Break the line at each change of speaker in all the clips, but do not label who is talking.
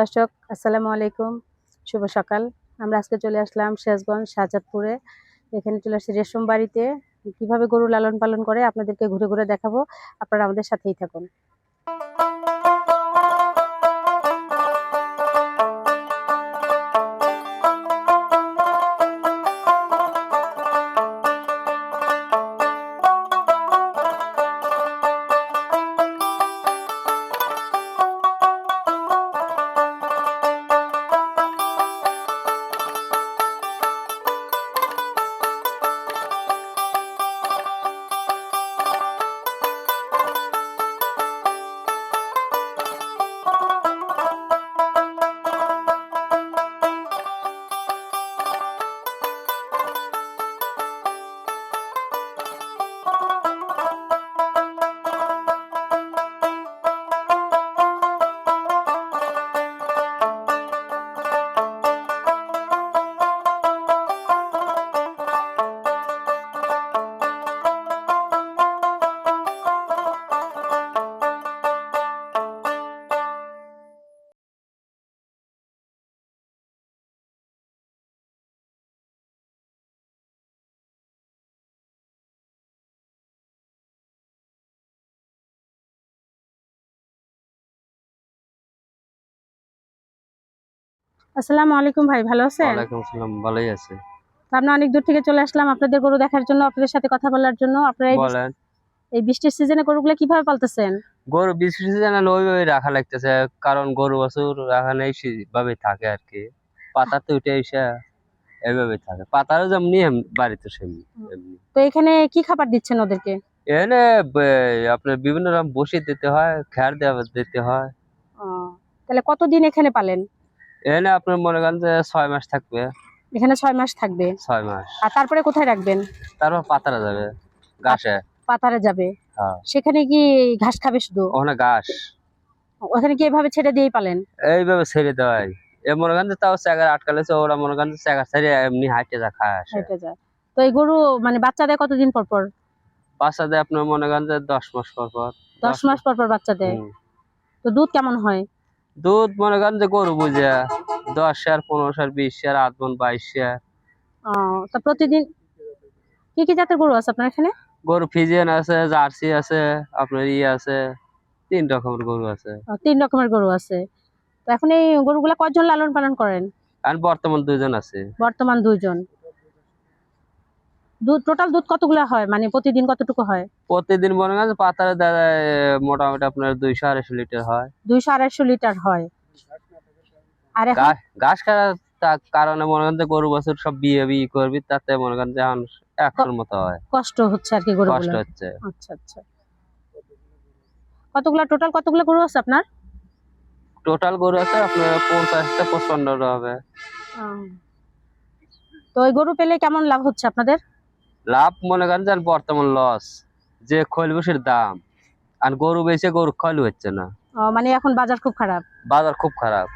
দর্শক, আসসালামু আলাইকুম। শুভ সকাল। আমরা আজকে চলে আসলাম শেষগঞ্জ শাহজাদপুরে। এখানে চলে আসছি রেশম বাড়িতে। কীভাবে গরু লালন পালন করে আপনাদেরকে ঘুরে ঘুরে দেখাবো। আপনারা আমাদের সাথেই থাকুন। আসসালামু আলাইকুম ভাই ভালো আছেন?
ওয়ালাইকুম আসসালাম ভালোই আছে।
আমরা অনেক দূর থেকে চলে আসলাম আপনাদের গরু দেখার জন্য আপনাদের সাথে কথা বলার জন্য। আপনারা
বলেন।
এই বৃষ্টির সিজনে গরুগুলো কীভাবে পালতেছেন?
গরু বিশেষ জানালে ওইভাবে রাখা লাগতেছে কারণ গরু বাছুর রাখা নেই ভাবে থাকে আর কি। পাতা তো উঠে এসে এইভাবে থাকে। পাতারও যেমনি বাড়িতে সেমনি
তো এখানে কি খাবার দিচ্ছেন ওদেরকে?
এখানে আপনার বিভিন্ন রকম বসে দিতে হয় খ্যার দেওয়া দিতে হয়।
তাহলে কতদিন এখানে পালেন?
এখানে আপনার মনে করেন যে ছয় মাস থাকবে।
এখানে ছয় মাস থাকবে।
ছয় মাস।
আর তারপরে কোথায় রাখবেন?
তারপর পাতারা যাবে ঘাসে।
পাতারে যাবে।
হ্যাঁ।
সেখানে কি ঘাস খাবে শুধু?
ওখানে ঘাস।
ওখানে কি এভাবে ছেড়ে দিয়েই পালেন?
এইভাবে ছেড়ে দেওয়াই এ মনে করেন তাও চাগার আটকালেছে ওরা মনে করেন যে চাগার ছেড়ে এমনি হাইটে যা খায়
হেঁটে যায়। তো এই গরু মানে বাচ্চা দেয় কতদিন পর পর?
বাচ্চা দেয় আপনার মনে করেন যে দশ মাস পর পর।
দশ মাস পর পর বাচ্চা দেয়। তো দুধ কেমন হয়?
দুধ মনে করেন যে গরু বুঝে দশ শেয়ার পনেরো শেয়ার বিশ শেয়ার আট মন বাইশ শেয়ার
প্রতিদিন কি কি জাতের গরু আছে আপনার এখানে?
গরু ফিজিয়ান আছে জার্সি আছে আপনার ই আছে তিন রকমের গরু আছে।
তিন রকমের গরু আছে। তো এখন এই গরুগুলা কয়জন লালন পালন করেন?
আর বর্তমান দুইজন আছে।
বর্তমান দুইজন। দুধ টোটাল দুধ কতগুলা হয়? মানে প্রতিদিন কতটুকু হয়?
প্রতিদিন মনে করেন যে পাতারে দাদা মোটামুটি আপনার দুইশো আড়াইশো লিটার হয়।
দুইশো আড়াইশো লিটার হয়। আর
ঘাস খাওয়ার কারণে মনে করেন গরু বছর সব বিয়ে বিয়ে করবি তাতে মনে করেন যে এখন মতো হয়।
কষ্ট হচ্ছে আর কি
গরু
কষ্ট
হচ্ছে।
আচ্ছা আচ্ছা। কতগুলা টোটাল কতগুলা গরু আছে আপনার?
টোটাল গরু আছে আপনার পঞ্চাশটা পঁচপান্নটা হবে।
তো ওই গরু পেলে কেমন লাভ হচ্ছে আপনাদের?
লাভ মনে করেন যে আর বর্তমান লস যে খৈল বসের দাম আর গরু বেচে গরু খৈল হচ্ছে না।
মানে এখন বাজার খুব খারাপ।
বাজার খুব খারাপ।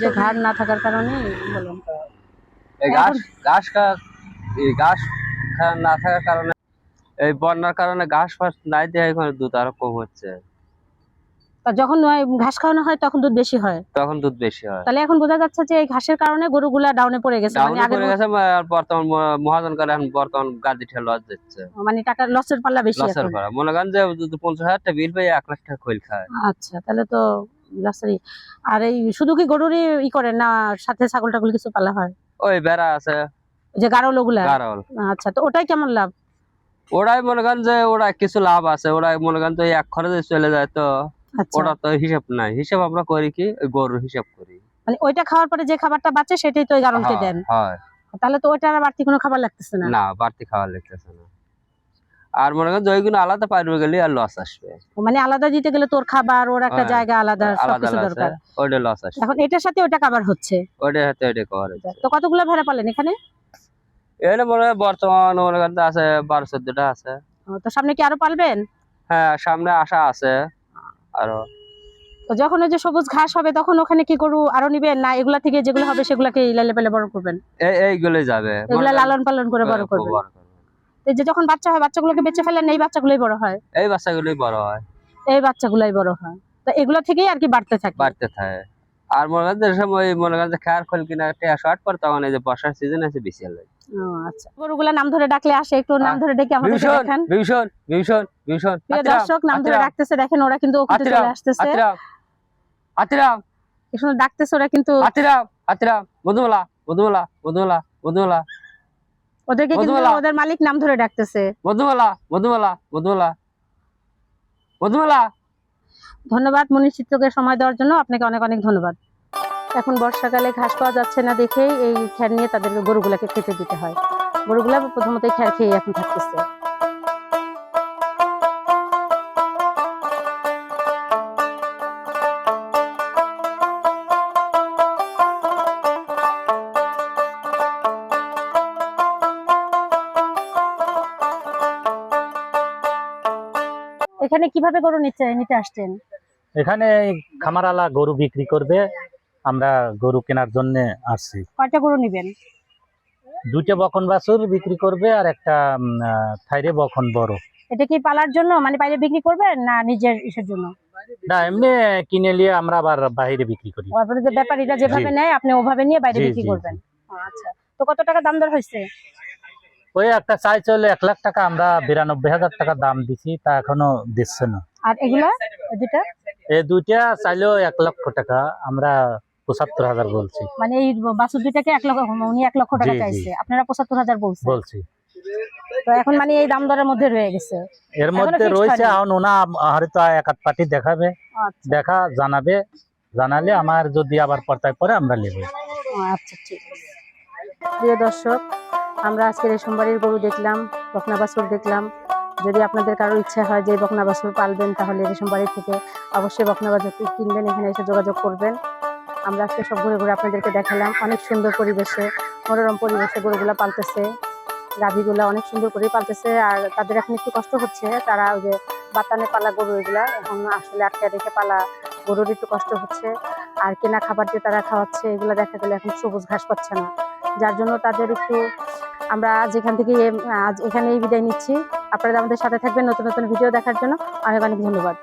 যে ঘাট না থাকার কারণে
এই ঘাস ঘাস ঘাস না থাকার কারণে এই বন্যার কারণে ঘাস ফাস নাই দিয়ে এখন দুধ আরও কম হচ্ছে।
যখন ঘাস খাওয়ানো হয় তখন দুধ বেশি হয়।
তখন দুধ বেশি হয়।
তাহলে এখন বোঝা যাচ্ছে যে এই ঘাসের কারণে গরুগুলা ডাউনে পড়ে গেছে। মানে আগের
পড়ে গেছে আর বর্তমান মহাজন করে এখন বর্তমান গাদি ঠেল লস দিচ্ছে।
মানে টাকা লসের পাল্লা বেশি
লসের
এখন।
করা মনে করেন যে যদি পঞ্চাশ হাজার টাকা বিল পাই এক লাখ টাকা খৈল খায়।
আচ্ছা তাহলে তো লসেরই আর এই শুধু কি গরুরই ই করে না সাথে ছাগল টাগল কিছু পালা হয়?
ওই বেড়া আছে।
যে গারল ওগুলা?
গারল।
আচ্ছা তো ওটাই কেমন লাভ?
ওরাই মনে করেন যে ওরা কিছু লাভ আছে। ওরাই মনে করেন তো এক খরচে চলে যায় তো। ওটা তো হিসাব নাই। হিসাব আমরা করি কি গরুর হিসাব করি।
মানে ওইটা খাওয়ার পরে যে খাবারটা বাঁচে সেটাই তো গারলকে
হ্যাঁ,
দেন। তাহলে তো ওইটার আর বাড়তি কোনো খাবার লাগতেছে না।
না বাড়তি খাওয়া লাগতেছে না। আর মনে করেন ওইগুলো আলাদা পারবে গেলে আর লস আসবে।
মানে আলাদা দিতে গেলে তোর খাবার ওর একটা
হ্যাঁ,
জায়গা আলাদা
আলাদা
সবকিছু দরকার।
ওইটা লস আসবে।
এখন এটার সাথে ওটা খাবার হচ্ছে।
ওইটার হাতে ওইটা কভার হচ্ছে।
তো কতগুলো ভেড়া পালেন এখানে?
এখানে মনে হয় বর্তমান মনে করেন আছে বারো চোদ্দটা আছে।
তো সামনে কি আরও পালবেন?
হ্যাঁ সামনে আশা আছে। আরও।
তো যখন ওই যে সবুজ ঘাস হবে তখন ওখানে কি করু আরও নিবেন? না এগুলা থেকে যেগুলো হবে সেগুলাকে লালে পেলে বড় করবেন?
এই এইগুলোই যাবে।
এগুলা লালন পালন করে বড়
হ্যাঁ,
করবেন।
বড় করবে।
তো এই যে যখন বাচ্চা হয় বাচ্চাগুলোকে বেঁচে ফেলেন এই বাচ্চাগুলোই বড় হয়?
এই বাচ্চাগুলোই বড় হয়।
এই বাচ্চাগুলাই বড় হয়। তো এগুলো থেকেই আর কি বাড়তে থাকে।
বাড়তে থাকে। আর মনে করেন যে সময় মনে করেন যে খেয়ার খোল কিনা একটা শর্ট পর তখন এই যে বর্ষার সিজন আছে বেশি হলে
ও, আচ্ছা। গরুগুলা নাম ধরে ডাকলে আসে একটু নাম ধরে ডেকে আমাদের দেখেন।
ভীষণ ভীষণ ভীষণ।
প্রিয় দর্শক নাম ধরে ডাকতেছে দেখেন ওরা কিন্তু ওখানে চলে আসতেছে।
আতিরাম। আতিরাম।
কি ডাকতেছে ওরা কিন্তু।
আতিরাম আতিরাম। মধুমলা মধুমলা মধুমলা মধুমলা।
ওদেরকে কিন্তু ওদের মালিক নাম ধরে ডাকতেছে।
মধুমলা মধুমলা মধুমলা। মধুমলা
ধন্যবাদ মনীষ চিত্রকে সময় দেওয়ার জন্য। আপনাকে অনেক অনেক ধন্যবাদ। এখন বর্ষাকালে ঘাস পাওয়া যাচ্ছে না দেখেই এই খ্যার নিয়ে তাদেরকে গরুগুলাকে খেতে দিতে হয়। গরুগুলা প্রথমত খ্যার খেয়ে এখন থাকতেছে। এখানে কীভাবে গরু নিচ্ছে, নিতে আসছেন?
এখানে খামারালা গরু বিক্রি করবে আমরা গরু কেনার জন্য আসছি।
কয়টা গরু নিবেন?
দুইটা বকন বাছুর বিক্রি করবে আর একটা থাইরে বকন বড়।
এটা কি পালার জন্য মানে বাইরে বিক্রি করবেন না নিজের ইসের জন্য?
না এমনি কিনে নিয়ে আমরা আবার বাইরে বিক্রি করি।
তারপরে যে ব্যাপারীরা যেভাবে নেয় আপনি ওভাবে নিয়ে বাইরে বিক্রি করবেন। আচ্ছা। তো কত টাকা দাম দর হয়েছে?
ওই একটা চাই চলে এক লাখ টাকা আমরা বিরানব্বই হাজার টাকা দাম দিছি তা এখনও দিচ্ছে না।
আর এগুলা দুটা
এই দুইটা চাইলেও এক লক্ষ টাকা আমরা পঁচাত্তর হাজার বলছি।
মানে এই বাছুর দুইটাকে এক লক্ষ উনি এক লক্ষ টাকা। চাইছে। আপনারা পঁচাত্তর হাজার বলছেন।
বলছি।
তো এখন মানে এই দাম দরের মধ্যে রয়ে গেছে।
এর মধ্যে
fixed
রয়েছে এখন ওনা হয়তো এক আধ পার্টি দেখাবে।
আচ্ছা।
দেখা জানাবে। জানালে আমার যদি আবার পর্তায় পরে আমরা নেব।
আচ্ছা ঠিক আছে। প্রিয় দর্শক আমরা আজকে রেশমবাড়ির গরু দেখলাম বকনা বাছুর দেখলাম। যদি আপনাদের কারোর ইচ্ছা হয় যে বকনা বাছুর পালবেন, তাহলে রেশমবাড়ি থেকে অবশ্যই বকনা বাছুর কিনবেন। এখানে এসে যোগাযোগ করবেন। আমরা আজকে সব ঘুরে ঘুরে আপনাদেরকে দেখালাম। অনেক সুন্দর পরিবেশে, মনোরম পরিবেশে গরুগুলা পালতেছে। গাভীগুলা অনেক সুন্দর করে পালতেছে। আর তাদের এখন একটু কষ্ট হচ্ছে। তারা ওই যে বাতানে পালা গরু এগুলা, এখন আসলে আটকে রেখে পালা গরুর একটু কষ্ট হচ্ছে। আর কেনা খাবার দিয়ে তারা খাওয়াচ্ছে, এগুলো দেখা গেলে এখন সবুজ ঘাস পাচ্ছে না। যার জন্য তাদের একটু আমরা আজ এখান থেকে, আজ এখানেই বিদায় নিচ্ছি। আপনারা আমাদের সাথে থাকবেন নতুন নতুন ভিডিও দেখার জন্য। অনেক অনেক ধন্যবাদ।